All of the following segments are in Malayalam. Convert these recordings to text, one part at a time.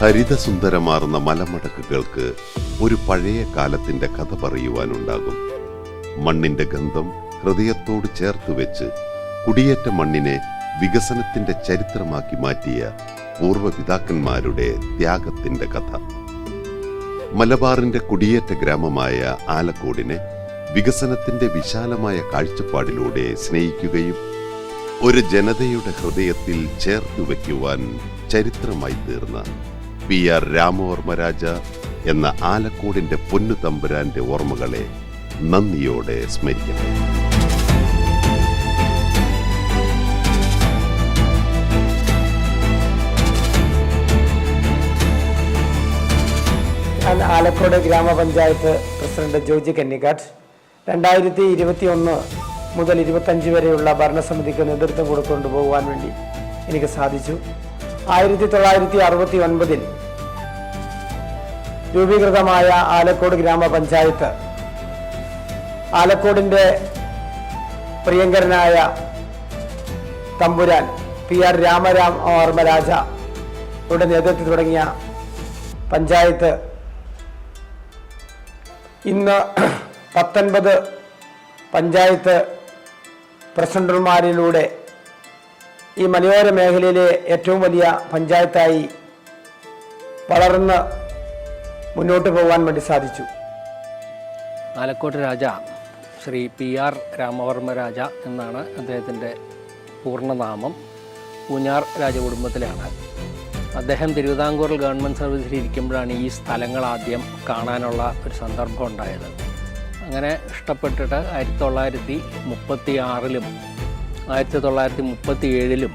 ഹരിതസുന്ദരമാർന്ന മലമടക്കുകൾക്ക് ഒരു പഴയ കാലത്തിന്റെ കഥ പറയുവാനുണ്ടാകും. മണ്ണിന്റെ ഗന്ധം ഹൃദയത്തോട് ചേർത്ത് വെച്ച് കുടിയേറ്റ മണ്ണിനെ വികസനത്തിന്റെ ചരിത്രമാക്കി മാറ്റിയ പൂർവപിതാക്കന്മാരുടെ ത്യാഗത്തിന്റെ കഥ. മലബാറിന്റെ കുടിയേറ്റ ഗ്രാമമായ ആലക്കോടിനെ വികസനത്തിന്റെ വിശാലമായ കാഴ്ചപ്പാടിലൂടെ സ്നേഹിക്കുകയും ഒരു ജനതയുടെ ഹൃദയത്തിൽ ചേർത്തു വയ്ക്കുവാൻ ചരിത്രമായി തീർന്ന പി ആർ രാമവർമ്മ രാജ എന്ന ആലക്കോടിന്റെ പൊന്നു തമ്പുരാന്റെ ഓർമ്മകളെ നന്ദിയോടെ സ്മരിക്കുന്നു. ഞാൻ ആലക്കോട് ഗ്രാമപഞ്ചായത്ത് പ്രസിഡന്റ് ജോജി കന്നിക്കാട്ട് രണ്ടായിരത്തി ഇരുപത്തി ഒന്ന് മുതൽ ഇരുപത്തഞ്ച് വരെയുള്ള ഭരണസമിതിക്ക് നേതൃത്വം കൊടുത്തുകൊണ്ട് പോകുവാൻ വേണ്ടി എനിക്ക് സാധിച്ചു. ആയിരത്തി തൊള്ളായിരത്തി അറുപത്തി ഒൻപതിൽ രൂപീകൃതമായ ആലക്കോട് ഗ്രാമപഞ്ചായത്ത്. ആലക്കോടിന്റെ പ്രിയങ്കരനായ തമ്പുരാൻ പി ആർ രാമരാം വർമ്മരാജ യുടെ നേതൃത്വത്തിൽ തുടങ്ങിയ പഞ്ചായത്ത്. ഇന്ന് പത്തൊൻപത് പഞ്ചായത്ത് പ്രസിഡന്റുമാരിലൂടെ ഈ മലയോര മേഖലയിലെ ഏറ്റവും വലിയ പഞ്ചായത്തായി വളർന്ന് മുന്നോട്ട് പോകാൻ വേണ്ടി സാധിച്ചു. ആലക്കോട്ട് രാജ ശ്രീ പി ആർ രാമവർമ്മ രാജ എന്നാണ് അദ്ദേഹത്തിന്റെ പൂർണനാമം. പൂഞ്ഞാർ രാജകുടുംബത്തിലാണ്. അദ്ദേഹം തിരുവിതാംകൂറിൽ ഗവൺമെന്റ് സർവീസിൽ ഇരിക്കുമ്പോഴാണ് ഈ സ്ഥലങ്ങൾ ആദ്യം കാണാനുള്ള ഒരു സന്ദർഭം ഉണ്ടായത്. അങ്ങനെ ഇഷ്ടപ്പെട്ടിട്ട് ആയിരത്തി തൊള്ളായിരത്തി മുപ്പത്തി ആറിലും ആയിരത്തി തൊള്ളായിരത്തി മുപ്പത്തി ഏഴിലും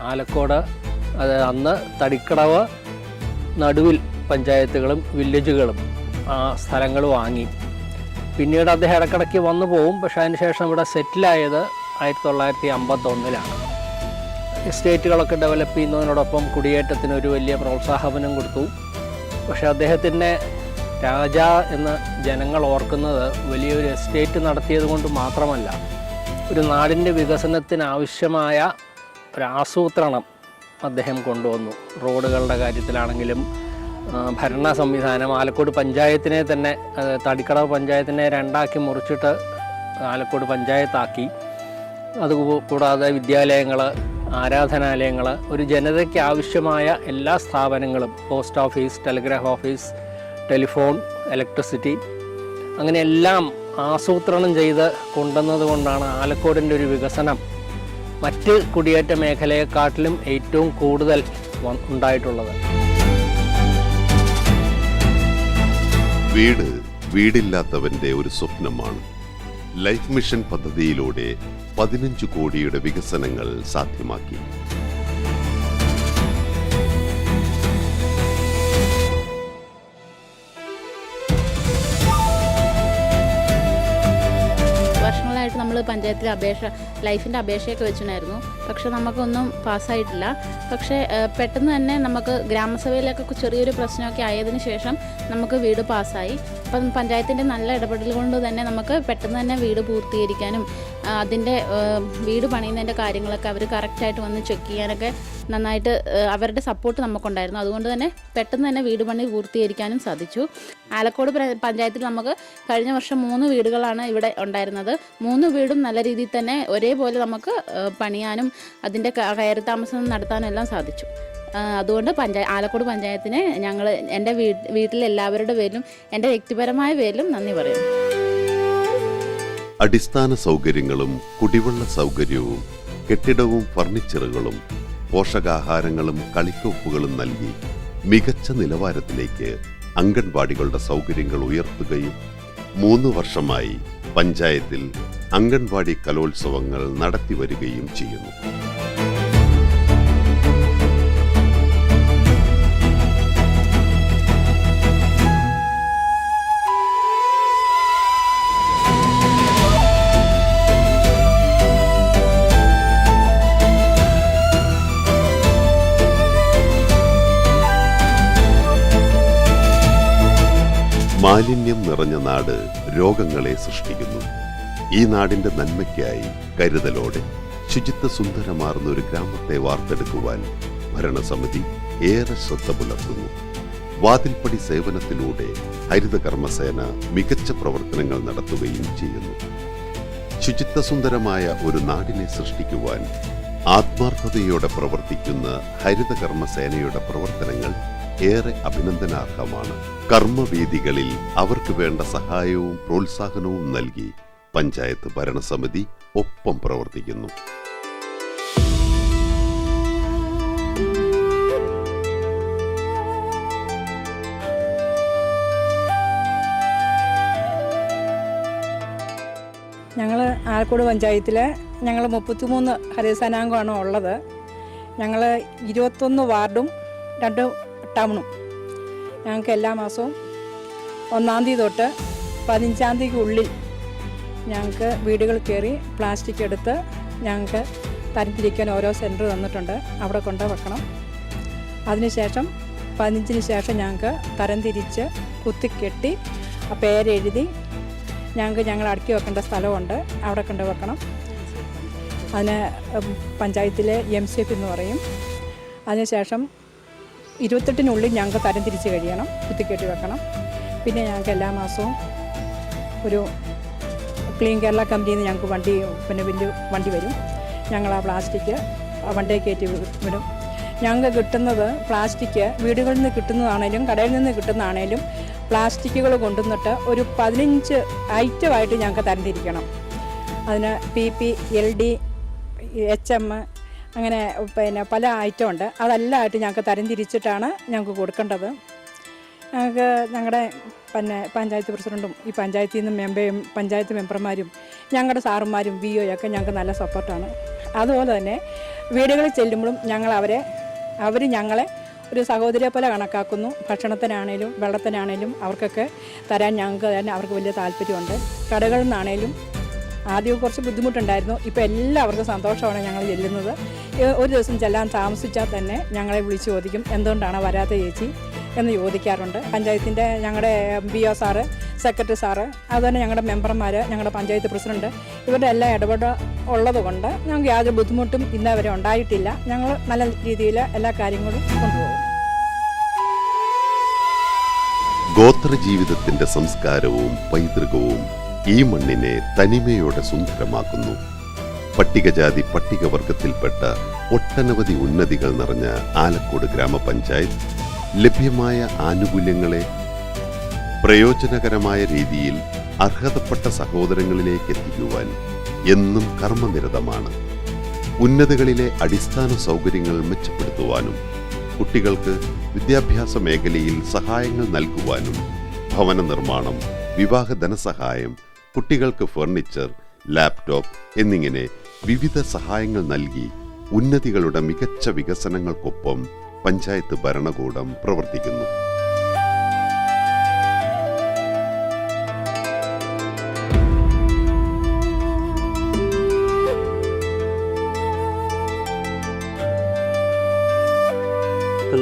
ആലക്കോട് അത് അന്ന് തടിക്കടവ് നടുവിൽ പഞ്ചായത്തുകളും വില്ലേജുകളും ആ സ്ഥലങ്ങൾ വാങ്ങി. പിന്നീട് അദ്ദേഹം ഇടക്കിടയ്ക്ക് വന്നു പോകും പക്ഷേ അതിനുശേഷം ഇവിടെ സെറ്റിലായത് ആയിരത്തി തൊള്ളായിരത്തി അമ്പത്തൊന്നിലാണ് എസ്റ്റേറ്റുകളൊക്കെ ഡെവലപ്പ് ചെയ്യുന്നതിനോടൊപ്പം കുടിയേറ്റത്തിന് ഒരു വലിയ പ്രോത്സാഹനം കൊടുത്തു. പക്ഷേ അദ്ദേഹത്തിന്റെ രാജ എന്ന് ജനങ്ങൾ ഓർക്കുന്നത് വലിയൊരു എസ്റ്റേറ്റ് നടത്തിയത് കൊണ്ട് മാത്രമല്ല ഒരു നാടിന്റെ വികസനത്തിനാവശ്യമായ ഒരു ആസൂത്രണം അദ്ദേഹം കൊണ്ടുവന്നു. റോഡുകളുടെ കാര്യത്തിലാണെങ്കിലും ഭരണ സംവിധാനം ആലക്കോട് പഞ്ചായത്തിനെ തന്നെ തടിക്കടവ് പഞ്ചായത്തിനെ രണ്ടാക്കി മുറിച്ചിട്ട് ആലക്കോട് പഞ്ചായത്താക്കി. അത് കൂടാതെ വിദ്യാലയങ്ങൾ ആരാധനാലയങ്ങൾ ഒരു ജനതയ്ക്ക് ആവശ്യമായ എല്ലാ സ്ഥാപനങ്ങളും post office telegraph office telephone electricity അങ്ങനെ എല്ലാം ആസൂത്രണം ചെയ്ത് കൊണ്ടുവന്നത് കൊണ്ടാണ് ആലക്കോടിന്റെ ഒരു വികസനം മറ്റ് കുടിയേറ്റ മേഖലയെക്കാട്ടിലും ഏറ്റവും കൂടുതൽ ഉണ്ടായിട്ടുള്ളത്. വീട് വീടില്ലാത്തവന്റെ ഒരു സ്വപ്നമാണ്. ലൈഫ് മിഷൻ പദ്ധതിയിലൂടെ പതിനഞ്ച് കോടിയുടെ വികസനങ്ങൾ സാധ്യമാക്കി. പഞ്ചായത്തിൽ അപേക്ഷ ലൈഫിന്റെ അപേക്ഷയൊക്കെ വെച്ചിട്ടുണ്ടായിരുന്നു. പക്ഷേ നമുക്കൊന്നും പാസ്സായിട്ടില്ല. പക്ഷേ പെട്ടെന്ന് തന്നെ നമുക്ക് ഗ്രാമസഭയിലൊക്കെ ചെറിയൊരു പ്രശ്നമൊക്കെ ആയതിനു ശേഷം നമുക്ക് വീട് പാസ്സായി. അപ്പം പഞ്ചായത്തിന്റെ നല്ല ഇടപെടൽ കൊണ്ട് തന്നെ നമുക്ക് പെട്ടെന്ന് തന്നെ വീട് പൂർത്തീകരിക്കാനും അതിന്റെ വീട് പണിയുന്നതിന്റെ കാര്യങ്ങളൊക്കെ അവർ കറക്റ്റായിട്ട് വന്ന് ചെക്ക് ചെയ്യാനൊക്കെ നന്നായിട്ട് അവരുടെ സപ്പോർട്ട് നമുക്കുണ്ടായിരുന്നു. അതുകൊണ്ട് തന്നെ പെട്ടെന്ന് തന്നെ വീട് പണി പൂർത്തീകരിക്കാനും സാധിച്ചു. ആലക്കോട് പഞ്ചായത്തിൽ നമുക്ക് കഴിഞ്ഞ വർഷം മൂന്ന് വീടുകളാണ് ഇവിടെ ഉണ്ടായിരുന്നത്. മൂന്ന് വീടും നല്ല രീതിയിൽ തന്നെ ഒരേപോലെ നമുക്ക് പണിയാനും അതിന്റെ കയറി താമസം നടത്താനും എല്ലാം സാധിച്ചു. അതുകൊണ്ട് പഞ്ചായ ആലക്കോട് പഞ്ചായത്തിന് ഞങ്ങൾ എന്റെ വീട്ടിൽ വീട്ടിലെ എല്ലാവരുടെ പേരിലും എന്റെ വ്യക്തിപരമായ പേരിലും നന്ദി പറയുന്നു. അടിസ്ഥാന സൗകര്യങ്ങളും കുടിവെള്ള സൗകര്യവും കെട്ടിടവും ഫർണിച്ചറുകളും പോഷകാഹാരങ്ങളും കളിക്കോപ്പുകളും നൽകി മികച്ച നിലവാരത്തിലേക്ക് അംഗൻവാടികളുടെ സൗകര്യങ്ങൾ ഉയർത്തുകയും മൂന്ന് വർഷമായി പഞ്ചായത്തിൽ അംഗൻവാടി കലോത്സവങ്ങൾ നടത്തിവരികയും ചെയ്യുന്നു. മാലിന്യം നിറഞ്ഞ നാട് രോഗങ്ങളെ സൃഷ്ടിക്കുന്നു. ഈ നാടിന്റെ നന്മയ്ക്കായി കരുതലോടെ ശുചിത്വ സുന്ദരമാർന്ന ഒരു ഗ്രാമത്തെ വാർത്തെടുക്കുവാൻ ഭരണസമിതി ഏറെ ശ്രദ്ധ പുലർത്തുന്നു. വാതിൽപ്പടി സേവനത്തിലൂടെ ഹരിതകർമ്മസേന മികച്ച പ്രവർത്തനങ്ങൾ നടത്തുകയും ചെയ്യുന്നു. ശുചിത്വ സുന്ദരമായ ഒരു നാടിനെ സൃഷ്ടിക്കുവാൻ ആത്മാർത്ഥതയോടെ പ്രവർത്തിക്കുന്ന ഹരിതകർമ്മസേനയുടെ പ്രവർത്തനങ്ങൾ ഏറെ അഭിനന്ദനാർഹമാണ്. കർമ്മവേദികളിൽ അവർക്ക് വേണ്ട സഹായവും പ്രോത്സാഹനവും നൽകി പഞ്ചായത്ത് ഭരണസമിതി ഒപ്പം പ്രവർത്തിക്കുന്നു. ഞങ്ങൾ ആലക്കോട് പഞ്ചായത്തിൽ ഞങ്ങൾ മുപ്പത്തിമൂന്ന് ഹരിതസേനാംഗമാണ് ഉള്ളത്. ഞങ്ങൾ ഇരുപത്തൊന്ന് വാർഡും രണ്ട് ടൗണും ഞങ്ങൾക്ക് എല്ലാ മാസവും ഒന്നാം തീയതി തൊട്ട് പതിനഞ്ചാം തീയതിക്കുള്ളിൽ ഞങ്ങൾക്ക് വീടുകൾ കയറി പ്ലാസ്റ്റിക് എടുത്ത് ഞങ്ങൾക്ക് തരംതിരിക്കാൻ ഓരോ സെന്റർ തന്നിട്ടുണ്ട്. അവിടെ കൊണ്ട് വെക്കണം. അതിനുശേഷം പതിനഞ്ചിന് ശേഷം ഞങ്ങൾക്ക് തരംതിരിച്ച് കുത്തിക്കെട്ടി ആ പേരെഴുതി ഞങ്ങൾക്ക് ഞങ്ങൾ അടുക്കി വെക്കേണ്ട സ്ഥലമുണ്ട്. അവിടെ കൊണ്ട് വെക്കണം. അതിന് പഞ്ചായത്തിലെ എം സി എഫ് എന്ന് പറയും. അതിനുശേഷം ഇരുപത്തെട്ടിനുള്ളിൽ ഞങ്ങൾക്ക് തരം തിരിച്ച് കഴിയണം കുത്തിക്കെട്ടി വെക്കണം. പിന്നെ ഞങ്ങൾക്ക് എല്ലാ മാസവും ഒരു ക്ലീൻ കേരള കമ്പനിയിൽ നിന്ന് ഞങ്ങൾക്ക് വണ്ടി പിന്നെ വലിയ വണ്ടി വരും. ഞങ്ങൾ ആ പ്ലാസ്റ്റിക് ആ വണ്ടിയിൽ കയറ്റി വിടും. ഞങ്ങൾക്ക് കിട്ടുന്നത് പ്ലാസ്റ്റിക് വീടുകളിൽ നിന്ന് കിട്ടുന്നതാണേലും കടയിൽ നിന്ന് കിട്ടുന്നതാണേലും പ്ലാസ്റ്റിക്കുകൾ കൊണ്ടുവന്നിട്ട് ഒരു പതിനഞ്ച് ഐറ്റമായിട്ട് ഞങ്ങൾക്ക് തരംതിരിക്കണം അതിന് P P L D H M അങ്ങനെ പിന്നെ പല ഐറ്റം ഉണ്ട്. അതെല്ലാമായിട്ട് ഞങ്ങൾക്ക് തരംതിരിച്ചിട്ടാണ് ഞങ്ങൾക്ക് കൊടുക്കേണ്ടത്. ഞങ്ങൾക്ക് ഞങ്ങളുടെ പിന്നെ പഞ്ചായത്ത് പ്രസിഡന്റും ഈ പഞ്ചായത്തിൽ നിന്ന് മെമ്പയും പഞ്ചായത്ത് മെമ്പർമാരും ഞങ്ങളുടെ സാറുമാരും വി ഒക്കെ ഞങ്ങൾക്ക് നല്ല സപ്പോർട്ടാണ് അതുപോലെ തന്നെ വീടുകളിൽ ചെല്ലുമ്പോഴും ഞങ്ങൾ അവരെ അവർ ഞങ്ങളെ ഒരു സഹോദരിയെ പോലെ കണക്കാക്കുന്നു. ഭക്ഷണത്തിനാണേലും വെള്ളത്തിനാണേലും അവർക്കൊക്കെ തരാൻ ഞങ്ങൾക്ക് തന്നെ അവർക്ക് വലിയ താല്പര്യമുണ്ട്. കടകളിൽ നിന്നാണേലും ആദ്യം കുറച്ച് ബുദ്ധിമുട്ടുണ്ടായിരുന്നു. ഇപ്പോൾ എല്ലാവർക്കും സന്തോഷമാണ് ഞങ്ങൾ ചെല്ലുന്നത്. ഒരു ദിവസം ചെല്ലാൻ താമസിച്ചാൽ തന്നെ ഞങ്ങളെ വിളിച്ച് ചോദിക്കും എന്തുകൊണ്ടാണ് വരാത്ത ചേച്ചി? എന്ന് ചോദിക്കാറുണ്ട്. പഞ്ചായത്തിന്റെ ഞങ്ങളുടെ B O sir secretary sir അതുപോലെ ഞങ്ങളുടെ മെമ്പർമാർ ഞങ്ങളുടെ പഞ്ചായത്ത് പ്രസിഡന്റ് ഇവരുടെ എല്ലാ ഇടപെട ഉള്ളത് കൊണ്ട് ഞങ്ങൾക്ക് യാതൊരു ബുദ്ധിമുട്ടും ഇന്നേ വരെ ഉണ്ടായിട്ടില്ല. ഞങ്ങൾ നല്ല രീതിയിൽ എല്ലാ കാര്യങ്ങളും കൊണ്ടുപോകും. ഗോത്ര ജീവിതത്തിന്റെ സംസ്കാരവും പൈതൃകവും ഈ മണ്ണിനെ തനിമയോടെ സുന്ദരമാക്കുന്നു. പട്ടികജാതി പട്ടികവർഗത്തിൽപ്പെട്ട ഒട്ടനവധി ഉന്നതികൾ നിറഞ്ഞ ആലക്കോട് ഗ്രാമപഞ്ചായത്ത് ലഭ്യമായ ആനുകൂല്യങ്ങളെ പ്രയോജനകരമായ രീതിയിൽ അർഹതപ്പെട്ട സഹോദരങ്ങളിലേക്ക് എത്തിക്കുവാൻ എന്നും കർമ്മനിരതമാണ്. ഉന്നതകളിലെ അടിസ്ഥാന സൗകര്യങ്ങൾ മെച്ചപ്പെടുത്തുവാനും കുട്ടികൾക്ക് വിദ്യാഭ്യാസ മേഖലയിൽ സഹായങ്ങൾ നൽകുവാനും ഭവന നിർമ്മാണം വിവാഹ ധനസഹായം കുട്ടികൾക്ക് ഫർണിച്ചർ ലാപ്ടോപ്പ് എന്നിങ്ങനെ വിവിധ സഹായങ്ങൾ നൽകി ഉന്നതികളുടെ മികച്ച വികസനങ്ങൾക്കൊപ്പം പഞ്ചായത്ത് ഭരണകൂടം പ്രവർത്തിക്കുന്നു.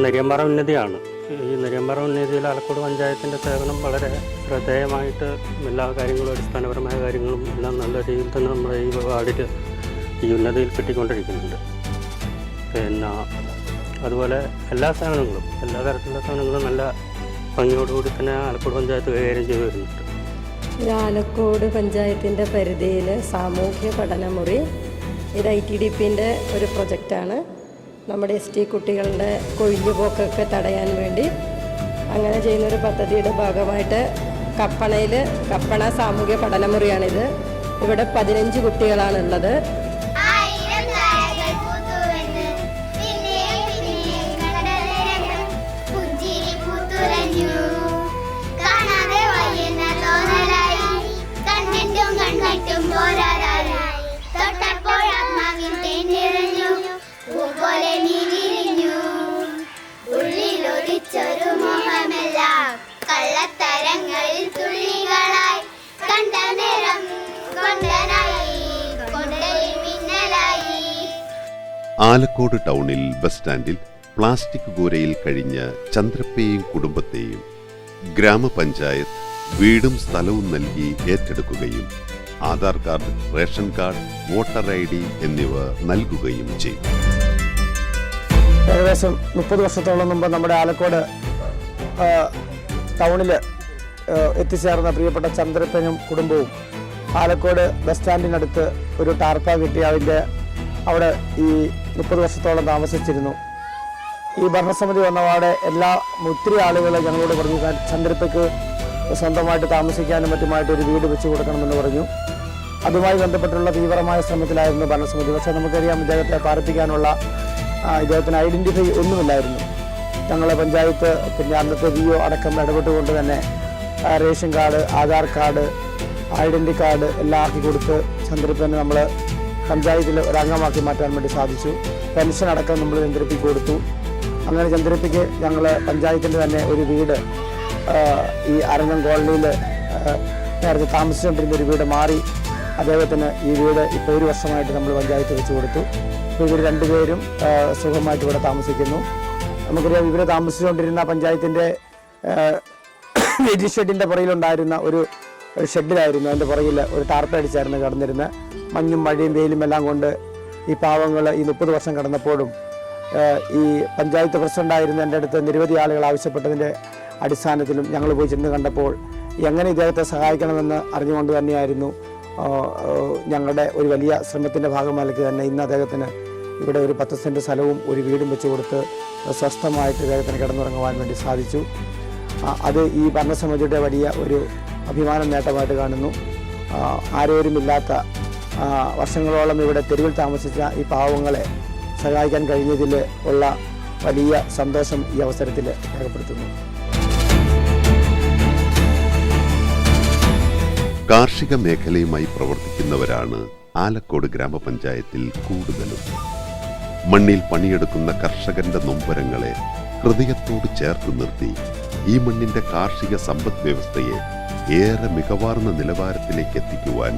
നെരിയമ്പാറ ഉന്നതിയാണ്. ഈ നെരിയമ്പറ ഉന്നതിയിൽ ആലക്കോട് പഞ്ചായത്തിന്റെ സേവനം വളരെ ശ്രദ്ധേയമായിട്ട് എല്ലാ കാര്യങ്ങളും അടിസ്ഥാനപരമായ കാര്യങ്ങളും എല്ലാം നല്ല രീതിയിൽ തന്നെ നമ്മുടെ ഈ വാർഡിൽ ഈ ഉന്നതിയിൽ കിട്ടിക്കൊണ്ടിരിക്കുന്നുണ്ട്. പിന്നെ അതുപോലെ എല്ലാ സേവനങ്ങളും എല്ലാ തരത്തിലുള്ള സേവനങ്ങളും നല്ല ഭംഗിയോടുകൂടി തന്നെ ആലക്കോട് പഞ്ചായത്ത് കൈകാര്യം ചെയ്തു വരുന്നുണ്ട്. ആലക്കോട് പഞ്ചായത്തിന്റെ പരിധിയിൽ സാമൂഹ്യ പഠനമുറി ഇത് ഐ ടി ഡി പിന്റെ ഒരു പ്രൊജക്റ്റാണ്. നമ്മുടെ എസ് ടി കുട്ടികളുടെ കൊഴിഞ്ഞുപോക്കൊക്കെ തടയാൻ വേണ്ടി അങ്ങനെ ചെയ്യുന്നൊരു പദ്ധതിയുടെ ഭാഗമായിട്ട് കപ്പണയിൽ കപ്പണ സാമൂഹ്യ പഠനമുറിയാണിത്. ഇവിടെ പതിനഞ്ച് കുട്ടികളാണുള്ളത്. ടൗണിൽ ബസ് സ്റ്റാൻഡിൽ പ്ലാസ്റ്റിക് കൂരയിൽ കഴിഞ്ഞ ചന്ദ്രപ്പയെയും കുടുംബത്തെയും ഗ്രാമപഞ്ചായത്ത് വീടും സ്ഥലവും നൽകി ഏറ്റെടുക്കുകയും Aadhaar card ration card voter I D എന്നിവ നൽകുകയും ചെയ്തു. ഏകദേശം മുപ്പത് വർഷത്തോളം മുമ്പ് നമ്മുടെ ആലക്കോട് ടൗണിൽ എത്തിച്ചേർന്ന പ്രിയപ്പെട്ട ചന്ദ്രപ്പനും കുടുംബവും ആലക്കോട് ബസ് സ്റ്റാൻഡിനടുത്ത് ഒരു ടാർപ്പ കിട്ടി. അതിന്റെ അവിടെ ഈ മുപ്പത് വർഷത്തോളം താമസിച്ചിരുന്നു. ഈ ഭരണസമിതി വന്നപാടെ എല്ലാ ഒത്തിരി ആളുകളെ ഞങ്ങളോട് പറഞ്ഞു "സാർ, ചന്ദ്രപ്പയ്ക്ക് സ്വന്തമായിട്ട് താമസിക്കാനും മറ്റുമായിട്ട് ഒരു വീട് വെച്ച് കൊടുക്കണമെന്ന് പറഞ്ഞു. അതുമായി ബന്ധപ്പെട്ടുള്ള തീവ്രമായ ശ്രമത്തിലായിരുന്നു ഭരണസമിതി. പക്ഷേ നമുക്കറിയാം ഇദ്ദേഹത്തെ പാർപ്പിക്കാനുള്ള ഇദ്ദേഹത്തിന് ഐഡന്റിഫൈ ഒന്നുമില്ലായിരുന്നു. ഞങ്ങളെ പഞ്ചായത്ത് പിന്നെ അന്നത്തെ വി ഒ അടക്കം ഇടപെട്ടുകൊണ്ട് തന്നെ ration card Aadhaar card identity card എല്ലാം ആക്കി കൊടുത്ത് ചന്ദ്രപ്പനെ നമ്മൾ പഞ്ചായത്തിൽ ഒരംഗമാക്കി മാറ്റാൻ വേണ്ടി സാധിച്ചു. പെൻഷൻ അടക്കം നമ്മൾ ചന്ദ്രപ്പിക്ക് കൊടുത്തു. അങ്ങനെ ചന്ദ്രപ്പിക്ക് ഞങ്ങൾ പഞ്ചായത്തിന്റെ തന്നെ ഒരു വീട് ഈ അരങ്ങം കോളനിയിൽ നേരത്തെ താമസിച്ചുകൊണ്ടിരുന്ന ഒരു വീട് മാറി. അദ്ദേഹത്തിന് ഈ വീട് ഇപ്പോൾ ഒരു വർഷമായിട്ട് നമ്മൾ പഞ്ചായത്ത് വെച്ച് കൊടുത്തു. ഇവർ രണ്ടുപേരും സുഖമായിട്ട് ഇവിടെ താമസിക്കുന്നു. നമുക്കറിയാം ഇവർ താമസിച്ചുകൊണ്ടിരുന്ന പഞ്ചായത്തിന്റെ വെജി ഷെഡിന്റെ പുറയിലുണ്ടായിരുന്ന ഒരു ഒരു ഷെഡിലായിരുന്നു. അതിന്റെ പുറകിൽ ഒരു ടാർപ്പ അടിച്ചായിരുന്നു കിടന്നിരുന്നത്. മഞ്ഞും മഴയും വെയിലും എല്ലാം കൊണ്ട് ഈ പാവങ്ങൾ ഈ മുപ്പത് വർഷം കടന്നപ്പോഴും ഈ പഞ്ചായത്ത് പ്രസിഡന്റായിരുന്ന എന്റെ അടുത്ത് നിരവധി ആളുകൾ ആവശ്യപ്പെട്ടതിന്റെ അടിസ്ഥാനത്തിലും ഞങ്ങൾ പോയി ചെന്ന് കണ്ടപ്പോൾ എങ്ങനെ ഇദ്ദേഹത്തെ സഹായിക്കണമെന്ന് അറിഞ്ഞുകൊണ്ട് തന്നെയായിരുന്നു ഞങ്ങളുടെ ഒരു വലിയ ശ്രമത്തിന്റെ ഭാഗമാക്കി തന്നെ ഇന്ന് അദ്ദേഹത്തിന് ഇവിടെ ഒരു പത്ത് സെന്റ് സ്ഥലവും ഒരു വീടും വെച്ച് കൊടുത്ത് സ്വസ്ഥമായിട്ട് ഇദ്ദേഹത്തിന് കിടന്നുറങ്ങുവാൻ വേണ്ടി സാധിച്ചു. അത് ഈ ഭരണസമിതിയുടെ വലിയ ഒരു അഭിമാന നേട്ടമായിട്ട് കാണുന്നു. ആരോരുമില്ലാത്ത വർഷങ്ങളോളം ഇവിടെ തെരുവിൽ താമസിച്ച ഈ പാവങ്ങളെ സഹായിക്കാൻ കഴിഞ്ഞതിൽ ഉള്ള വലിയ സന്തോഷം ഈ അവസരത്തിൽ രേഖപ്പെടുത്തുന്നു. കാർഷിക മേഖലയുമായി പ്രവർത്തിക്കുന്നവരാണ് ആലക്കോട് ഗ്രാമപഞ്ചായത്തിൽ കൂടുതലും. മണ്ണിൽ പണിയെടുക്കുന്ന കർഷകന്റെ നൊമ്പരങ്ങളെ ഹൃദയത്തോട് ചേർത്ത് നിർത്തി ഈ മണ്ണിന്റെ കാർഷിക സമ്പദ് വ്യവസ്ഥയെ ഏറെ മികവാർന്ന നിലവാരത്തിലേക്ക് എത്തിക്കുവാൻ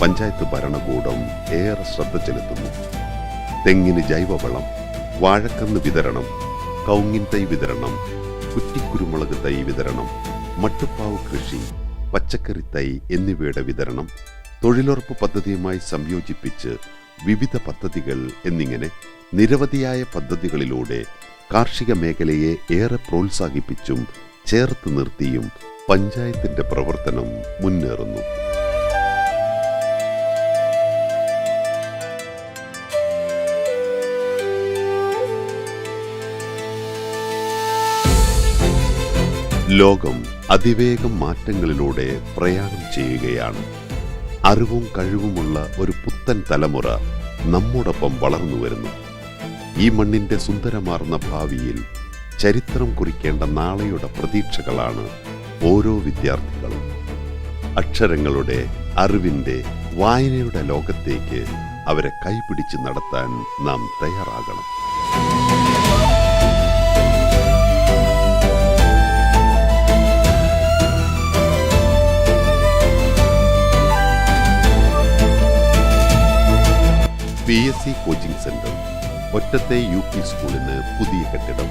പഞ്ചായത്ത് ഭരണകൂടം ഏറെ ശ്രദ്ധ ചെലുത്തുന്നു. തെങ്ങിന് ജൈവവളം വാഴക്കന്ന് വിതരണം കൗങ്ങിൻ തൈ വിതരണം കുറ്റിക്കുരുമുളക് തൈ വിതരണം മട്ടുപ്പാവ് കൃഷി പച്ചക്കറി തൈ എന്നിവയുടെ വിതരണം തൊഴിലുറപ്പ് പദ്ധതിയുമായി സംയോജിപ്പിച്ച് വിവിധ പദ്ധതികൾ എന്നിങ്ങനെ നിരവധിയായ പദ്ധതികളിലൂടെ കാർഷിക മേഖലയെ ഏറെ പ്രോത്സാഹിപ്പിച്ചും ചേർത്ത് നിർത്തിയും പഞ്ചായത്തിന്റെ പ്രവർത്തനം മുന്നേറുന്നു. ലോകം അതിവേഗം മാറ്റങ്ങളിലൂടെ പ്രയാണം ചെയ്യുകയാണ്. അറിവും കഴിവുമുള്ള ഒരു പുത്തൻ തലമുറ നമ്മോടൊപ്പം വളർന്നു വരുന്നു. ഈ മണ്ണിന്റെ സുന്ദരമാർന്ന ഭാവിയിൽ ചരിത്രം കുറിക്കേണ്ട നാളെയുടെ പ്രതീക്ഷകളാണ് ഓരോ വിദ്യാർത്ഥികളും. അക്ഷരങ്ങളുടെ അറിവിന്റെ വായനയുടെ ലോകത്തേക്ക് അവരെ കൈപിടിച്ച് നടത്താൻ നാം തയ്യാറാകണം. P S C coaching centre ഒറ്റത്തെ U P സ്കൂളിന് പുതിയ കെട്ടിടം.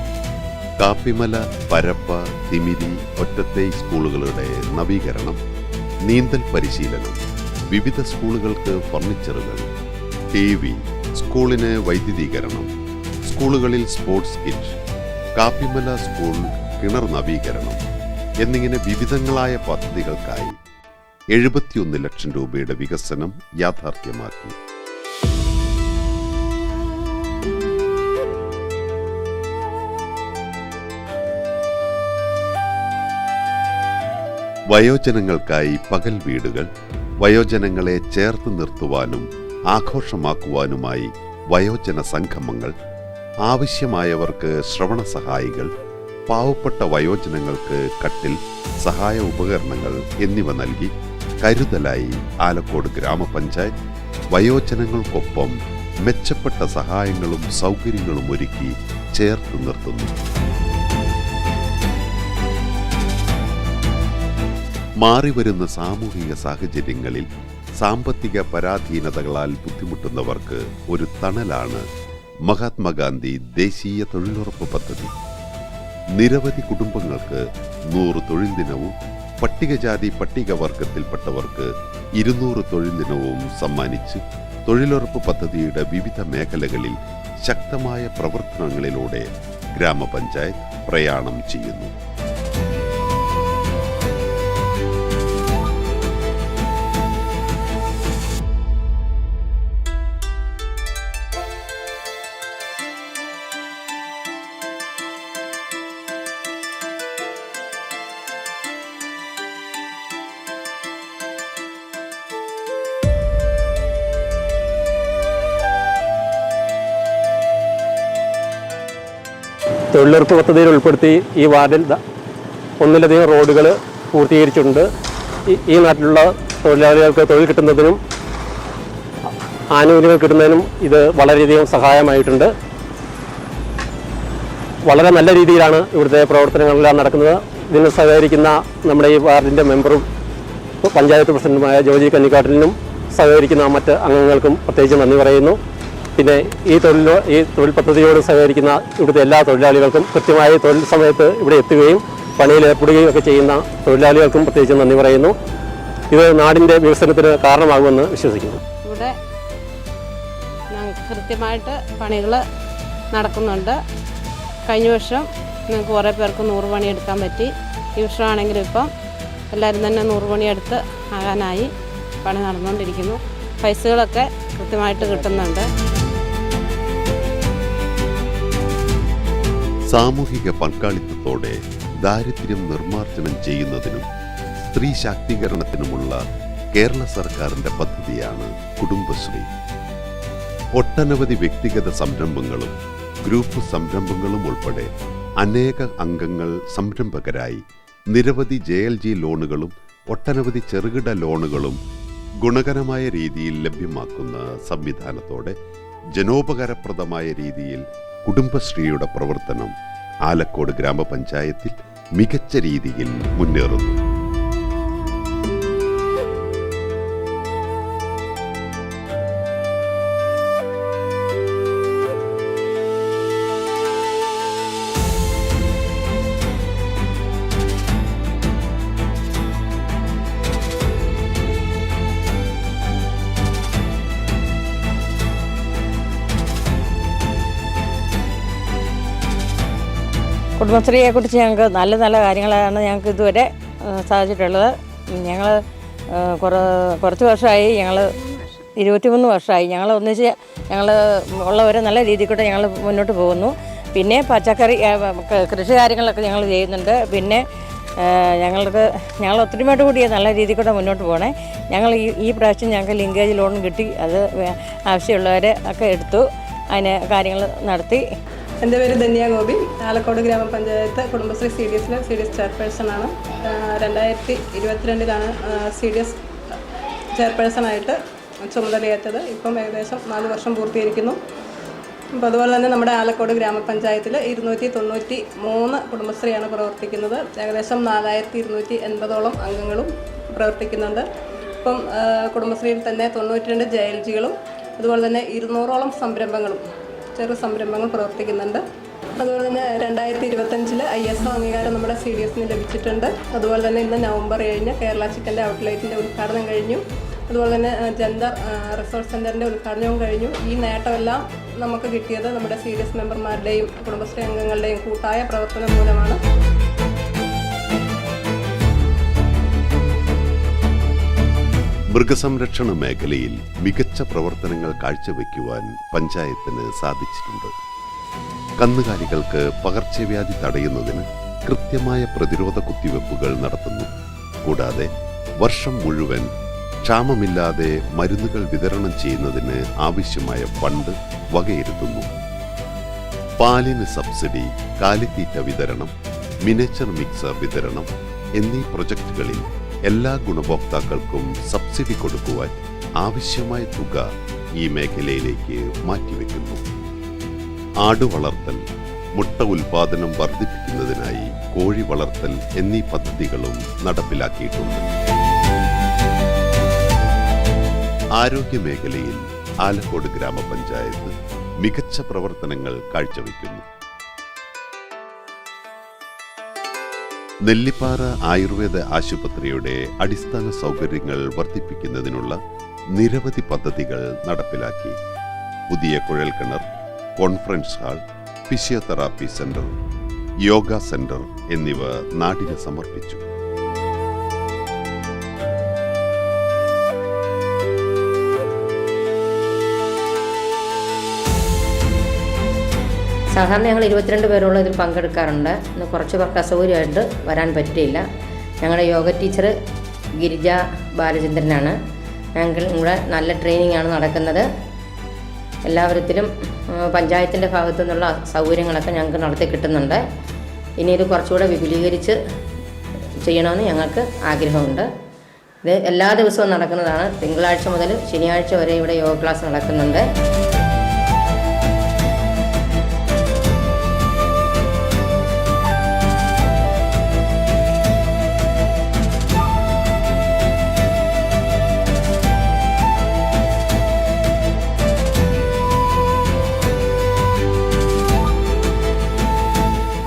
കാപ്പിമല പരപ്പ തിമിരി ഒറ്റത്തെ സ്കൂളുകളുടെ നവീകരണം നീന്തൽ പരിശീലനം വിവിധ സ്കൂളുകൾക്ക് ഫർണിച്ചറുകൾ ടി വി സ്കൂളിന് വൈദ്യുതീകരണം സ്കൂളുകളിൽ സ്പോർട്സ് കിറ്റ് കാപ്പിമല സ്കൂൾ കിണർ നവീകരണം എന്നിങ്ങനെ വിവിധങ്ങളായ പദ്ധതികൾക്കായി എഴുപത്തിയൊന്ന് ലക്ഷം രൂപയുടെ വികസനം യാഥാർത്ഥ്യമാക്കി. വയോജനങ്ങൾക്കായി പകൽ വീടുകൾ വയോജനങ്ങളെ ചേർത്ത് നിർത്തുവാനും ആഘോഷമാക്കുവാനുമായി വയോജന സംഗമങ്ങൾ ആവശ്യമായവർക്ക് ശ്രവണ സഹായികൾ പാവപ്പെട്ട വയോജനങ്ങൾക്ക് കട്ടിൽ സഹായ ഉപകരണങ്ങൾ എന്നിവ നൽകി കരുതലായി ആലക്കോട് ഗ്രാമപഞ്ചായത്ത് വയോജനങ്ങൾക്കൊപ്പം മെച്ചപ്പെട്ട സഹായങ്ങളും സൗകര്യങ്ങളും ഒരുക്കി ചേർത്ത് നിർത്തുന്നു. മാറിവരുന്ന സാമൂഹിക സാഹചര്യങ്ങളിൽ സാമ്പത്തിക പരാധീനതകളാൽ ബുദ്ധിമുട്ടുന്നവർക്ക് ഒരു തണലാണ് മഹാത്മാഗാന്ധി ദേശീയ തൊഴിലുറപ്പ് പദ്ധതി. നിരവധി കുടുംബങ്ങൾക്ക് നൂറ് തൊഴിൽ ദിനവും പട്ടികജാതി പട്ടികവർഗത്തിൽപ്പെട്ടവർക്ക് ഇരുന്നൂറ് തൊഴിൽ ദിനവും സമ്മാനിച്ച് തൊഴിലുറപ്പ് പദ്ധതിയുടെ വിവിധ മേഖലകളിൽ ശക്തമായ പ്രവർത്തനങ്ങളിലൂടെ ഗ്രാമപഞ്ചായത്ത് പ്രയാണം ചെയ്യുന്നു. തൊഴിലുറപ്പ് പദ്ധതിയിൽ ഉൾപ്പെടുത്തി ഈ വാർഡിൽ ഒന്നിലധികം റോഡുകൾ പൂർത്തീകരിച്ചിട്ടുണ്ട്. ഈ- നാട്ടിലുള്ള തൊഴിലാളികൾക്ക് തൊഴിൽ കിട്ടുന്നതിനും ആനുകൂല്യങ്ങൾ കിട്ടുന്നതിനും ഇത് വളരെയധികം സഹായമായിട്ടുണ്ട്. വളരെ നല്ല രീതിയിലാണ് ഇവിടുത്തെ പ്രവർത്തനങ്ങളെല്ലാം നടക്കുന്നത്. ഇതിന് സഹകരിക്കുന്ന നമ്മുടെ ഈ വാർഡിന്റെ മെമ്പറും പഞ്ചായത്ത് പ്രസിഡന്റുമായ ജോജി കന്നിക്കാട്ടിലിനും സഹകരിക്കുന്ന മറ്റ് അംഗങ്ങൾക്കും പ്രത്യേകിച്ച് നന്ദി പറയുന്നു. പിന്നെ ഈ തൊഴിൽ ഈ തൊഴിൽ പദ്ധതിയോട് സഹകരിക്കുന്ന ഇവിടുത്തെ എല്ലാ തൊഴിലാളികൾക്കും കൃത്യമായ തൊഴിൽ സമയത്ത് ഇവിടെ എത്തുകയും പണിയിൽ ഏർപ്പെടുകയും ഒക്കെ ചെയ്യുന്ന തൊഴിലാളികൾക്കും പ്രത്യേകിച്ച് നന്ദി പറയുന്നു. ഇത് നാടിന്റെ വികസനത്തിന് കാരണമാകുമെന്ന് വിശ്വസിക്കുന്നു. ഇവിടെ കൃത്യമായിട്ട് പണികൾ നടക്കുന്നുണ്ട്. കഴിഞ്ഞ വർഷം ഞങ്ങൾക്ക് കുറേ പേർക്ക് നൂറ് പണി എടുക്കാൻ പറ്റി. ഈ വർഷമാണെങ്കിലും ഇപ്പം എല്ലാവരും തന്നെ നൂറ് പണി എടുത്ത് ആകാനായി പണി നടന്നുകൊണ്ടിരിക്കുന്നു പൈസകളൊക്കെ കൃത്യമായിട്ട് കിട്ടുന്നുണ്ട്. സാമൂഹിക പങ്കാളിത്തത്തോടെ ദാരിദ്ര്യം നിർമ്മാർജനം ചെയ്യുന്നതിനും സ്ത്രീ ശാക്തീകരണത്തിനുമുള്ള കേരള സർക്കാരിന്റെ പദ്ധതിയാണ് കുടുംബശ്രീ. ഒട്ടനവധി വ്യക്തിഗത സംരംഭങ്ങളും ഗ്രൂപ്പ് സംരംഭങ്ങളും ഉൾപ്പെടെ അനേക അംഗങ്ങൾ സംരംഭകരായി നിരവധി ജെ എൽ ജി ലോണുകളും ഒട്ടനവധി ചെറുകിട ലോണുകളും ഗുണകരമായ രീതിയിൽ ലഭ്യമാക്കുന്ന സംവിധാനത്തോടെ ജനോപകാരപ്രദമായ രീതിയിൽ കുടുംബശ്രീയുടെ പ്രവർത്തനം ആലക്കോട് ഗ്രാമപഞ്ചായത്തിൽ മികച്ച രീതിയിൽ മുന്നേറുന്നു. കുടുംബശ്രീയെക്കുറിച്ച് ഞങ്ങൾക്ക് നല്ല നല്ല കാര്യങ്ങളാണ് ഞങ്ങൾക്ക് ഇതുവരെ സാധിച്ചിട്ടുള്ളത്. ഞങ്ങൾ കുറച്ച് വർഷമായി ഞങ്ങൾ ഇരുപത്തിമൂന്ന് വർഷമായി ഞങ്ങൾ ഒന്നിച്ച് ഞങ്ങൾ ഉള്ളവരെ നല്ല രീതിയിൽ കൂടെ ഞങ്ങൾ മുന്നോട്ട് പോകുന്നു. പിന്നെ പച്ചക്കറി കൃഷി കാര്യങ്ങളൊക്കെ ഞങ്ങൾ ചെയ്യുന്നുണ്ട്. പിന്നെ ഞങ്ങൾക്ക് ഞങ്ങൾ ഒത്തൊരുമയോട് കൂടി നല്ല രീതിയിൽ കൂടെ മുന്നോട്ട് പോകണേ ഞങ്ങൾ ഈ ഈ പ്രാവശ്യം ഞങ്ങൾക്ക് ലിങ്കേജ് ലോൺ കിട്ടി. അത് ആവശ്യമുള്ളവരെ ഒക്കെ എടുത്തു. അതിന് കാര്യങ്ങൾ നടത്തി. എന്റെ പേര് ധന്യ ഗോപി. ആലക്കോട് ഗ്രാമപഞ്ചായത്ത് കുടുംബശ്രീ സി ഡി എസിലെ സി ഡി എസ് ചെയർപേഴ്സണാണ് രണ്ടായിരത്തി ഇരുപത്തിരണ്ടിലാണ് സി ഡി എസ് ചെയർപേഴ്സണായിട്ട് ചുമതലയേറ്റത്. ഇപ്പം ഏകദേശം നാല് വർഷം പൂർത്തീകരിക്കുന്നു. അപ്പോൾ അതുപോലെ തന്നെ നമ്മുടെ ആലക്കോട് ഗ്രാമപഞ്ചായത്തിൽ ഇരുന്നൂറ്റി തൊണ്ണൂറ്റി മൂന്ന് കുടുംബശ്രീയാണ് പ്രവർത്തിക്കുന്നത്. ഏകദേശം നാലായിരത്തി ഇരുന്നൂറ്റി എൺപതോളം അംഗങ്ങളും പ്രവർത്തിക്കുന്നുണ്ട്. ഇപ്പം കുടുംബശ്രീയിൽ തന്നെ തൊണ്ണൂറ്റി രണ്ട് ജെ എൽ ജികളും അതുപോലെ തന്നെ ഇരുന്നൂറോളം സംരംഭങ്ങളും ചെറു സംരംഭങ്ങൾ പ്രവർത്തിക്കുന്നുണ്ട്. അതുപോലെ തന്നെ രണ്ടായിരത്തി ഇരുപത്തഞ്ചിൽ ഐ എസ് ഒ അംഗീകാരം നമ്മുടെ സി ഡി എസിന് ലഭിച്ചിട്ടുണ്ട്. അതുപോലെ തന്നെ ഇന്ന് നവംബർ ഏഴിന് കേരള ചിക്കന്റെ ഔട്ട്ലെറ്റിന്റെ ഉദ്ഘാടനം കഴിഞ്ഞു. അതുപോലെ തന്നെ ജന്ത റിസോഴ്സ് സെന്ററിന്റെ ഉദ്ഘാടനവും കഴിഞ്ഞു. ഈ നേട്ടമെല്ലാം നമുക്ക് കിട്ടിയത് നമ്മുടെ സി ഡി എസ് മെമ്പർമാരുടെയും കുടുംബശ്രീ അംഗങ്ങളുടെയും കൂട്ടായ പ്രവർത്തനം മൂലമാണ്. മൃഗസംരക്ഷണ മേഖലയിൽ മികച്ച പ്രവർത്തനങ്ങൾ കാഴ്ചവെക്കുവാൻ പഞ്ചായത്തിന് സാധിച്ചിട്ടുണ്ട്. കന്നുകാലികൾക്ക് പകർച്ചവ്യാധി തടയുന്നതിന് കൃത്യമായ പ്രതിരോധ കുത്തിവെപ്പുകൾ നടത്തുന്നു. കൂടാതെ വർഷം മുഴുവൻ ക്ഷാമമില്ലാതെ മരുന്നുകൾ വിതരണം ചെയ്യുന്നതിന് ആവശ്യമായ ഫണ്ട് വകയിരുത്തുന്നു. പാലിന് സബ്സിഡി കാലിത്തീറ്റ വിതരണം മിനേച്ചർ മിക്സർ വിതരണം എന്നീ പ്രൊജക്ടുകളിൽ എല്ലാ ഗുണഭോക്താക്കൾക്കും സബ്സിഡി കൊടുക്കുവാൻ ആവശ്യമായ തുക ഈ മേഖലയിലേക്ക് മാറ്റിവെക്കുന്നു. ആടുവളർത്തൽ മുട്ട ഉൽപാദനം വർദ്ധിപ്പിക്കുന്നതിനായി കോഴി വളർത്തൽ എന്നീ പദ്ധതികളും നടപ്പിലാക്കിയിട്ടുണ്ട്. ആരോഗ്യ മേഖലയിൽ ആലക്കോട് ഗ്രാമപഞ്ചായത്ത് മികച്ച പ്രവർത്തനങ്ങൾ കാഴ്ചവെക്കുന്നു. നെല്ലിപ്പാറ ആയുർവേദ ആശുപത്രിയുടെ അടിസ്ഥാന സൗകര്യങ്ങൾ വർദ്ധിപ്പിക്കുന്നതിനുള്ള നിരവധി പദ്ധതികൾ നടപ്പിലാക്കി. പുതിയ കുഴൽക്കിണർ conference hall physiotherapy centre yoga centre എന്നിവ നാടിന് സമർപ്പിച്ചു. സാധാരണ ഞങ്ങൾ ഇരുപത്തിരണ്ട് പേരുള്ള ഇതിൽ പങ്കെടുക്കാറുണ്ട്. ഇന്ന് കുറച്ച് പേർക്ക് അസൗകര്യമായിട്ട് വരാൻ പറ്റിയില്ല. ഞങ്ങളുടെ യോഗ ടീച്ചർ ഗിരിജ ബാലചന്ദ്രനാണ്. ഞങ്ങൾ ഇവിടെ നല്ല ട്രെയിനിങ് ആണ് നടക്കുന്നത്. എല്ലാവരത്തിലും പഞ്ചായത്തിന്റെ ഭാഗത്തു നിന്നുള്ള സൗകര്യങ്ങളൊക്കെ ഞങ്ങൾക്ക് നടത്തി കിട്ടുന്നുണ്ട്. ഇനി ഇത് കുറച്ചുകൂടെ വിപുലീകരിച്ച് ചെയ്യണമെന്ന് ഞങ്ങൾക്ക് ആഗ്രഹമുണ്ട്. ഇത് എല്ലാ ദിവസവും നടക്കുന്നതാണ്. തിങ്കളാഴ്ച മുതൽ ശനിയാഴ്ച വരെ ഇവിടെ യോഗ ക്ലാസ് നടക്കുന്നുണ്ട്.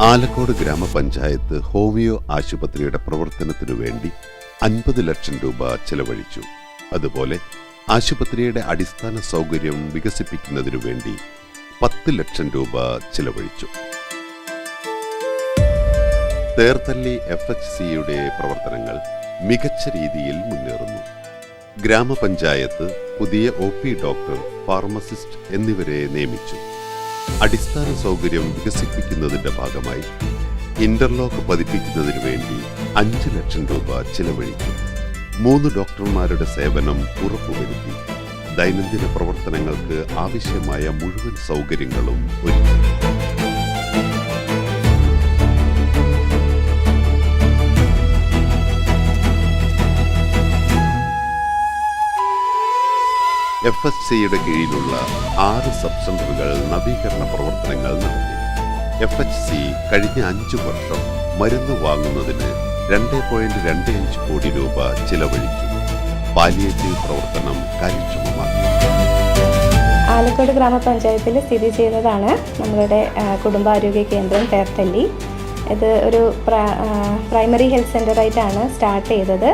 ആലക്കോട് ഗ്രാമപഞ്ചായത്ത് ഹോമിയോ ആശുപത്രിയുടെ പ്രവർത്തനത്തിനു വേണ്ടി അൻപത് ലക്ഷം രൂപ ചെലവഴിച്ചു. അതുപോലെ ആശുപത്രിയുടെ അടിസ്ഥാന സൗകര്യം വികസിപ്പിക്കുന്നതിനു വേണ്ടി പത്ത് ലക്ഷം രൂപ ചെലവഴിച്ചു. തേർത്തല്ലി എഫ് എച്ച് സിയുടെ പ്രവർത്തനങ്ങൾ മികച്ച രീതിയിൽ മുന്നേറുന്നു. ഗ്രാമപഞ്ചായത്ത് പുതിയ ഒ പി ഡോക്ടർ ഫാർമസിസ്റ്റ് എന്നിവരെ നിയമിച്ചു. അടിസ്ഥാന സൗകര്യം വികസിപ്പിക്കുന്നതിന്റെ ഭാഗമായി ഇന്റർലോക്ക് പതിപ്പിക്കുന്നതിന് വേണ്ടി അഞ്ച് ലക്ഷം രൂപ ചിലവഴിക്കും. മൂന്ന് ഡോക്ടർമാരുടെ സേവനം ഉറപ്പുവരുത്തി. ദൈനംദിന പ്രവർത്തനങ്ങൾക്ക് ആവശ്യമായ മുഴുവൻ സൗകര്യങ്ങളും ഒരുക്കി. എഫ് എസ് സിയുടെ കീഴിലുള്ള ആറ് സബ് സെന്ററുകൾ നവീകരണ പ്രവർത്തനങ്ങൾ നടത്തി. എഫ് എച്ച് സി കഴിഞ്ഞ അഞ്ചു വർഷം മരുന്ന് വാങ്ങുന്നതിന് രണ്ട് പോയിന്റ് രണ്ട് അഞ്ച് കോടി രൂപ ചിലവഴിച്ചു. പാലിയേറ്റീവ് പ്രവർത്തനം കാര്യക്ഷമമാക്കി. ആലക്കോട് ഗ്രാമപഞ്ചായത്തിൽ സ്ഥിതി ചെയ്യുന്നതാണ് നമ്മളുടെ കുടുംബാരോഗ്യ കേന്ദ്രം തേർത്തല്ലി. ഇത് ഒരു പ്രൈമറി ഹെൽത്ത് സെന്ററായിട്ടാണ് സ്റ്റാർട്ട് ചെയ്തത്.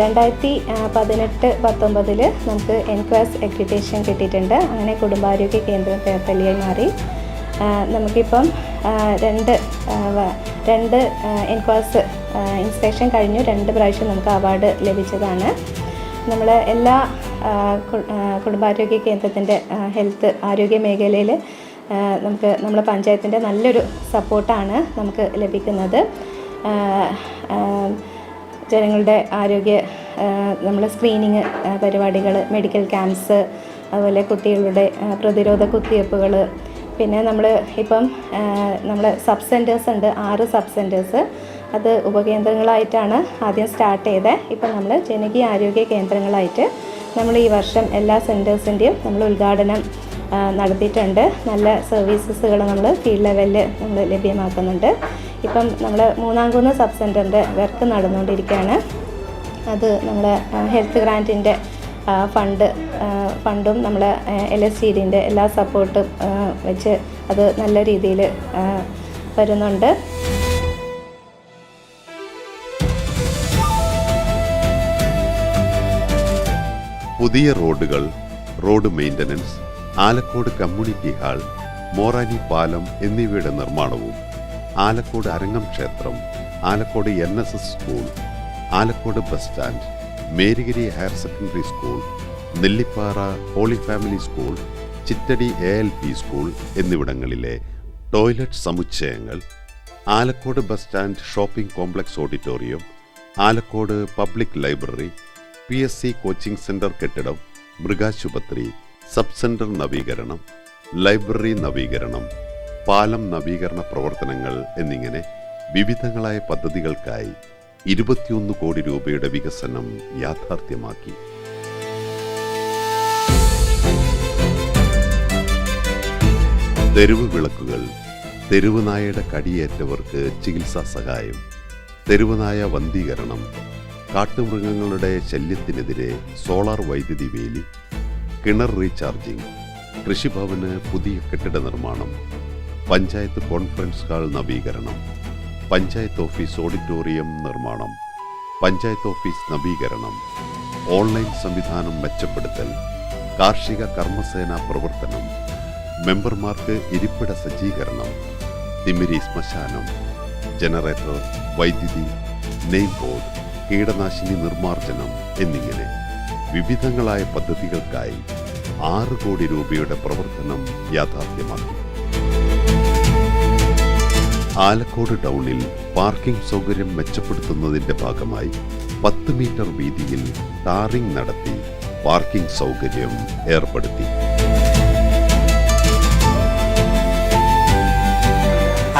രണ്ടായിരത്തി പതിനെട്ട് പത്തൊമ്പതിൽ നമുക്ക് എൻക്വാസ് അക്രിറ്റേഷൻ കിട്ടിയിട്ടുണ്ട്. അങ്ങനെ കുടുംബാരോഗ്യ കേന്ദ്രം തേർത്തലിയായി മാറി. നമുക്കിപ്പം രണ്ട് രണ്ട് എൻക്വാസ് ഇൻസ്പെക്ഷൻ കഴിഞ്ഞു. രണ്ട് പ്രാവശ്യം നമുക്ക് അവാർഡ് ലഭിച്ചതാണ്. നമ്മൾ എല്ലാ കുടുംബാരോഗ്യ കേന്ദ്രത്തിന്റെ ഹെൽത്ത് ആരോഗ്യ മേഖലയിൽ നമുക്ക് നമ്മുടെ പഞ്ചായത്തിന്റെ നല്ലൊരു സപ്പോർട്ടാണ് നമുക്ക് ലഭിക്കുന്നത്. ജനങ്ങളുടെ ആരോഗ്യ നമ്മൾ സ്ക്രീനിങ് പരിപാടികൾ മെഡിക്കൽ ക്യാമ്പ്സ് അതുപോലെ കുട്ടികളുടെ പ്രതിരോധ കുത്തിവയ്പ്പുകൾ. പിന്നെ നമ്മൾ ഇപ്പം നമ്മൾ സബ് സെന്റേഴ്സ് ഉണ്ട് ആറ് സബ് സെന്റേഴ്സ് അത് ഉപകേന്ദ്രങ്ങളായിട്ടാണ് ആദ്യം സ്റ്റാർട്ട് ചെയ്തത് ഇപ്പം നമ്മൾ ജനകീയ ആരോഗ്യ കേന്ദ്രങ്ങളായിട്ട് നമ്മൾ ഈ വർഷം എല്ലാ സെന്റേഴ്സിന്റെയും നമ്മൾ ഉദ്ഘാടനം നടത്തിയിട്ടുണ്ട്. നല്ല സർവീസസുകൾ നമ്മൾ ഫീൽഡ് ലെവലിൽ നമ്മൾ ലഭ്യമാക്കുന്നുണ്ട്. ഇപ്പം നമ്മൾ മൂന്നാംകുന്ന് സബ് സെന്ററിന്റെ വർക്ക് നടന്നുകൊണ്ടിരിക്കുകയാണ്. അത് നമ്മൾ ഹെൽത്ത് ഗ്രാന്റിന്റെ ഫണ്ട് ഫണ്ടും നമ്മൾ എൽ എസ് സി ഡിന്റെ എല്ലാ സപ്പോർട്ടും വെച്ച് അത് നല്ല രീതിയിൽ വരുന്നുണ്ട്. പുതിയ റോഡുകൾ road maintenance Alakode community hall Morani പാലം എന്നിവയുടെ നിർമ്മാണവും ആലക്കോട് അരങ്ങം ക്ഷേത്രം Alakode N S S school Alakode bus stand Marygiri higher secondary school Nellippara holy family school Chittadi A L P school എന്നിവിടങ്ങളിലെ ടോയ്ലറ്റ് സമുച്ചയങ്ങൾ Alakode bus stand shopping complex auditorium Alakode public library P S C coaching centre കെട്ടിടം മൃഗാശുപത്രി സബ് സെന്റർ നവീകരണം ലൈബ്രറി നവീകരണം പാലം നവീകരണ പ്രവർത്തനങ്ങൾ എന്നിങ്ങനെ വിവിധങ്ങളായ പദ്ധതികൾക്കായി ഇരുപത്തിയൊന്ന് കോടി രൂപയുടെ വികസനം യാഥാർത്ഥ്യമാക്കി. തെരുവ് വിളക്കുകൾ തെരുവുനായയുടെ കടിയേറ്റവർക്ക് ചികിത്സാ സഹായം തെരുവുനായ വന്ധീകരണം കാട്ടുമൃഗങ്ങളുടെ ശല്യത്തിനെതിരെ സോളാർ വൈദ്യുതി വേലി കിണർ റീചാർജിംഗ് കൃഷിഭവന് പുതിയ കെട്ടിട നിർമ്മാണം പഞ്ചായത്ത് കോൺഫറൻസ് ഹാൾ നവീകരണം പഞ്ചായത്ത് ഓഫീസ് ഓഡിറ്റോറിയം നിർമ്മാണം പഞ്ചായത്ത് ഓഫീസ് നവീകരണം ഓൺലൈൻ സംവിധാനം മെച്ചപ്പെടുത്തൽ കാർഷിക കർമ്മസേന പ്രവർത്തനം മെമ്പർമാർക്ക് ഇരിപ്പിട സജ്ജീകരണം തിമിരി ശ്മശാനം ജനറേറ്റർ വൈദ്യുതി നെയിം ബോർഡ് കീടനാശിനി നിർമ്മാർജനം എന്നിങ്ങനെ വിവിധങ്ങളായ പദ്ധതികൾക്കായി ആറ് കോടി രൂപയുടെ പ്രവർത്തനം യാഥാർത്ഥ്യമാക്കി. ആലക്കോട് ടൗണിൽ പാർക്കിംഗ് സൗകര്യം മെച്ചപ്പെടുത്തുന്നതിന്റെ ഭാഗമായി പത്ത് മീറ്റർ വീതിയിൽ ടാറിംഗ് നടത്തി പാർക്കിംഗ് സൗകര്യം ഏർപ്പെടുത്തി.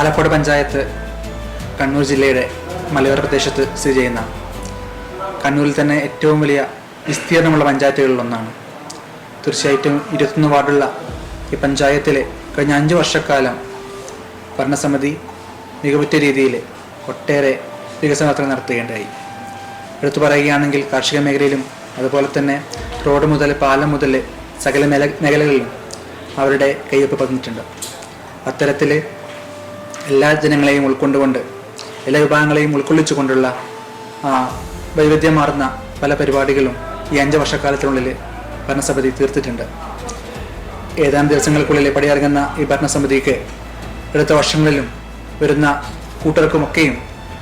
ആലക്കോട് പഞ്ചായത്ത് കണ്ണൂർ ജില്ലയുടെ മലയോര പ്രദേശത്ത് സ്ഥിതി ചെയ്യുന്ന കണ്ണൂരിൽ തന്നെ ഏറ്റവും വലിയ വിസ്തീർണമുള്ള പഞ്ചായത്തുകളിലൊന്നാണ്. തീർച്ചയായിട്ടും ഇരുപത്തൊന്ന് വാർഡുള്ള ഈ പഞ്ചായത്തിലെ കഴിഞ്ഞ അഞ്ച് വർഷക്കാലം ഭരണസമിതി മികവുറ്റ രീതിയിൽ ഒട്ടേറെ വികസന പ്രവർത്തനം നടത്തുകയുണ്ടായി. എടുത്തു പറയുകയാണെങ്കിൽ കാർഷിക മേഖലയിലും അതുപോലെ തന്നെ റോഡ് മുതൽ പാലം മുതൽ സകല മേല മേഖലകളിലും അവരുടെ കയ്യൊപ്പ് പതിഞ്ഞിട്ടുണ്ട്. അത്തരത്തിൽ എല്ലാ ജനങ്ങളെയും ഉൾക്കൊണ്ടുകൊണ്ട് എല്ലാ വിഭാഗങ്ങളെയും ഉൾക്കൊള്ളിച്ചുകൊണ്ടുള്ള കൊണ്ടുള്ള വൈവിധ്യമാർന്ന പല പരിപാടികളും ഈ അഞ്ച് വർഷക്കാലത്തിനുള്ളിൽ ഭരണസമിതി തീർത്തിട്ടുണ്ട്. ഏതാനും ദിവസങ്ങൾക്കുള്ളിൽ പടിയിറങ്ങുന്ന ഈ ഭരണസമിതിക്ക് അടുത്ത വർഷങ്ങളിലും വരുന്ന കൂട്ടർക്കുമൊക്കെയും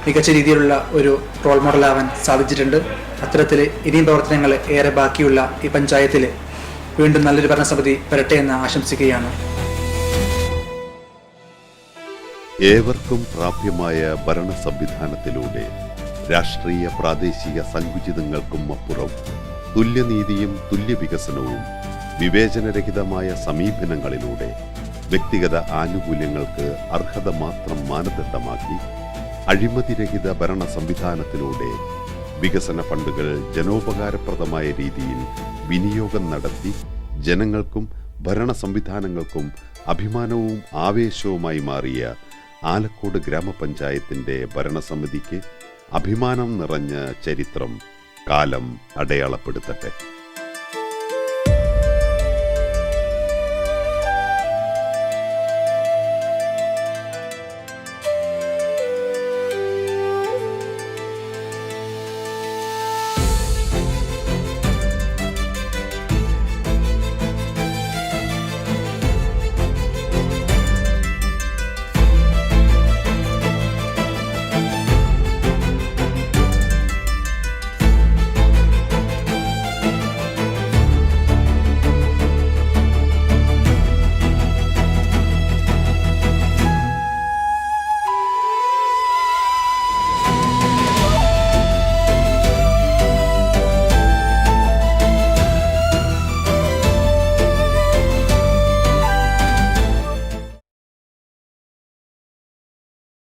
മികച്ച രീതിയിലുള്ള ഒരു റോൾ മോഡലാവാൻ സാധിച്ചിട്ടുണ്ട്. അത്തരത്തിൽ ഇനിയും പ്രവർത്തനങ്ങൾ ഏറെ ബാക്കിയുള്ള ഈ പഞ്ചായത്തിൽ വീണ്ടും നല്ലൊരു ഭരണസമിതി വരട്ടെ എന്ന് ആശംസിക്കുകയാണ്. ഏവർക്കും പ്രാപ്യമായ ഭരണ സംവിധാനത്തിലൂടെ രാഷ്ട്രീയ പ്രാദേശിക സങ്കുചിതങ്ങൾക്കും അപ്പുറം തുല്യനീതിയും തുല്യവികസനവും വിവേചനരഹിതമായ സമീപനങ്ങളിലൂടെ വ്യക്തിഗത ആനുകൂല്യങ്ങൾക്ക് അർഹത മാത്രം മാനദണ്ഡമാക്കി അഴിമതിരഹിത ഭരണ സംവിധാനത്തിലൂടെ വികസന ഫണ്ടുകൾ ജനോപകാരപ്രദമായ രീതിയിൽ വിനിയോഗം നടത്തി ജനങ്ങൾക്കും ഭരണ സംവിധാനങ്ങൾക്കും അഭിമാനവും ആവേശവുമായി മാറിയ ആലക്കോട് ഗ്രാമപഞ്ചായത്തിന്റെ ഭരണസമിതിക്ക് അഭിമാനം നിറഞ്ഞ ചരിത്രം കാലം അടയാളപ്പെടുത്തട്ടെ.